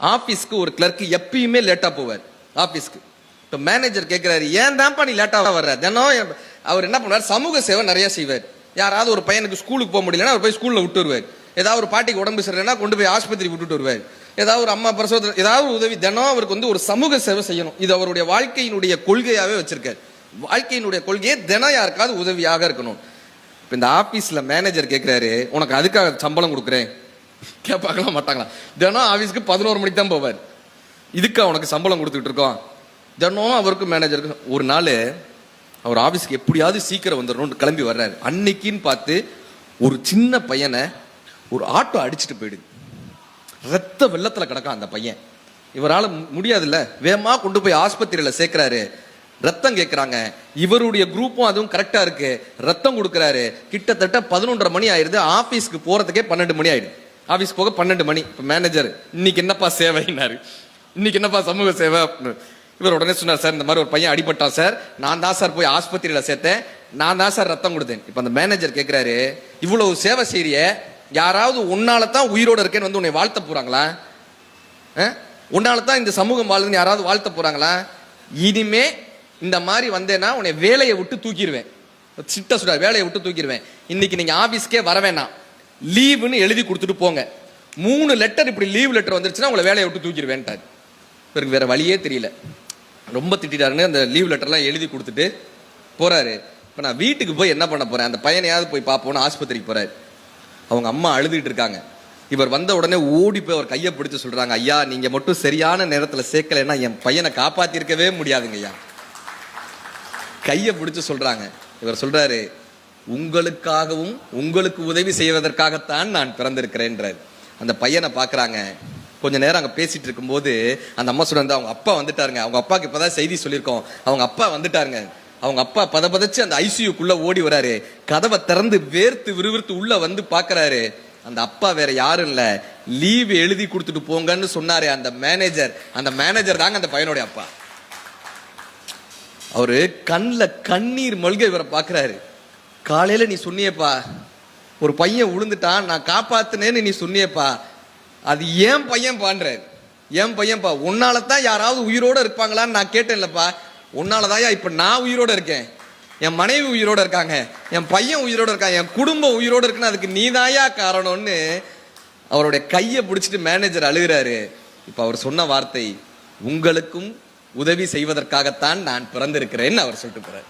ஆபீஸ்க்கு ஒரு கிளர்க் எப்பயுமே லேட்டா போவார். ஆபீஸ்க்கு. இப்போ மேனேஜர் கேட்கிறாரு ஏன் தான்ப்பா நீ லேட்டாக வர்ற? தினம் அவர் என்ன பண்ணுவார்? சமூக சேவை நிறைய செய்வார். யாராவது ஒரு பையனுக்கு ஸ்கூலுக்கு போக முடியலன்னா அவர் போய் ஸ்கூலில் விட்டு வருவார். ஏதாவது ஒரு பாட்டிக்கு உடம்பு சரியில்லைன்னா கொண்டு போய் ஆஸ்பத்திரி விட்டுட்டு வருவார். ஏதாவது ஒரு அம்மா பிரசவத்தில் ஏதாவது ஒரு உதவி தினம் அவருக்கு வந்து ஒரு சமூக சேவை செய்யணும். இது அவருடைய வாழ்க்கையினுடைய கொள்கையாகவே வச்சிருக்காரு. வாழ்க்கையினுடைய கொள்கையே தினம் யாருக்காவது உதவியாக இருக்கணும். இப்போ இந்த ஆஃபீஸில் மேனேஜர் கேட்குறாரு உனக்கு அதுக்காக சம்பளம் கொடுக்குறேன். கேட்பாங்களா மாட்டாங்களா? தினம் ஆஃபீஸ்க்கு பதினோரு மணிக்கு தான் போவார். இதுக்கு அவனுக்கு சம்பளம் கொடுத்துக்கிட்டு இருக்கோம். தினம் அவருக்கு மேனேஜருக்கு ஒரு நாள் அவர் ஆஃபீஸ்க்கு எப்படியாவது சீக்கிரம் வந்துடணும்னு கிளம்பி வர்றாரு. அன்னைக்குன்னு பார்த்து ஒரு சின்ன பையனை ஒரு ஆட்டோ அடிச்சுட்டு போயிடுது. ரத்த வெள்ளத்தில் கிடக்கான் அந்த பையன். இவரால் முடியாதுல்ல. வேகமாக கொண்டு போய் ஆஸ்பத்திரியில் சேர்க்குறாரு. ரத்தம் கேட்குறாங்க இவருடைய குரூப்பும் அதுவும் கரெக்டாக இருக்கு. ரத்தம் கொடுக்குறாரு. கிட்டத்தட்ட பதினொன்றரை மணி ஆயிருது ஆஃபீஸ்க்கு போகிறதுக்கே பன்னெண்டு மணி ஆயிடுது. ஆஃபீஸ் போக பன்னெண்டு மணி. இப்போ மேனேஜர் இன்னைக்கு என்னப்பா சேவைன்னாரு இன்னைக்கு என்னப்பா சமூக சேவை? அப்படின்னு. இவர் உடனே சொன்னார் சார் இந்த மாதிரி ஒரு பையன் அடிபட்டான் சார். நான் தான் சார் போய் ஆஸ்பத்திரியில் சேர்த்தேன். நான் தான் சார் ரத்தம் கொடுத்தேன். இப்போ அந்த மேனேஜர் கேட்குறாரு இவ்வளவு சேவை செய்கிறிய யாராவது உன்னால தான் உயிரோட இருக்கேன்னு வந்து உன்னை வாழ்த்த போகிறாங்களா உன்னால தான் இந்த சமூகம் வாழுதுன்னு யாராவது வாழ்த்த போகிறாங்களா இனிமே இந்த மாதிரி வந்தேன்னா உன்னை வேலையை விட்டு தூக்கிடுவேன் சிட்ட சுடா வேலையை விட்டு தூக்கிடுவேன் இன்னைக்கு நீங்கள் ஆஃபீஸ்க்கே வர வேணாம். லீவுன்னு எழுதி கொடுத்துட்டு போங்க. மூணு லெட்டர் இப்படி லீவ் லெட்டர் வந்துருச்சுன்னா உங்களை வேலையை விட்டு தூக்கிடுவேன்ட்டார். இவருக்கு வேற வழியே தெரியல. ரொம்ப திட்டிட்டாருன்னு அந்த லீவ் லெட்டர்லாம் எழுதி கொடுத்துட்டு போறாரு. இப்போ நான் வீட்டுக்கு போய் என்ன பண்ண போறேன்? அந்த பையனையாவது போய் பார்ப்போம்னு ஆஸ்பத்திரிக்கு போறாரு. அவங்க அம்மா அழுதுகிட்டு இருக்காங்க. இவர் வந்த உடனே ஓடி போய் அவர் கையை பிடிச்சு சொல்றாங்க ஐயா நீங்க மட்டும் சரியான நேரத்தில் சேர்க்கலைன்னா என் பையனை காப்பாத்திருக்கவே முடியாதுங்க ஐயா கையை பிடிச்சு சொல்றாங்க. இவர் சொல்றாரு உங்களுக்காகவும் உங்களுக்கு உதவி செய்வதற்காகத்தான் நான் பிறந்திருக்கிறேன்றார் அந்த பையனை பார்க்குறாங்க. கொஞ்ச நேரம் அங்கே பேசிட்டு இருக்கும்போது அந்த அம்மா சொல்றாங்க அவங்க அப்பா வந்துட்டாருங்க. அவங்க அப்பாவுக்கு இப்போதான் செய்தி சொல்லியிருக்கோம். அவங்க அப்பா வந்துட்டாருங்க. அவங்க அப்பா பத பதச்சு அந்த ஐசியூக்குள்ள ஓடி வராரு. கதவை திறந்து வேர்த்து விறுவிறுத்து உள்ள வந்து பாக்குறாரு அந்த அப்பா வேற யாரும் இல்ல. லீவ் எழுதி கொடுத்துட்டு போங்கன்னு சொன்னாரு அந்த மேனேஜர். அந்த மேனேஜர் தாங்க அந்த பையனுடைய அப்பா. அவரு கண்ணில் கண்ணீர் மல்க இவரை பாக்குறாரு காலையில் நீ சொன்னியப்பா ஒரு பையன் விழுந்துட்டான் நான் காப்பாத்துனேன்னு நீ சொன்னியப்பா. அது ஏன் பையன் பான்ற ஏன் பையன்ப்பா. உன்னால தான் யாராவது உயிரோட இருப்பாங்களான்னு நான் கேட்டேன்லப்பா. உன்னாலதாயா இப்போ நான் உயிரோடு இருக்கேன். என் மனைவி உயிரோட இருக்காங்க. என் பையன் உயிரோட இருக்கான். என் குடும்பம் உயிரோடு இருக்குன்னு அதுக்கு நீதாயா காரணம்னு அவருடைய கையை பிடிச்சிட்டு மேனேஜர் அழுகிறாரு. இப்போ அவர் சொன்ன வார்த்தை உங்களுக்கும் உதவி செய்வதற்காகத்தான் நான் பிறந்திருக்கிறேன்னு அவர் சொல்லிட்டு போகிறார்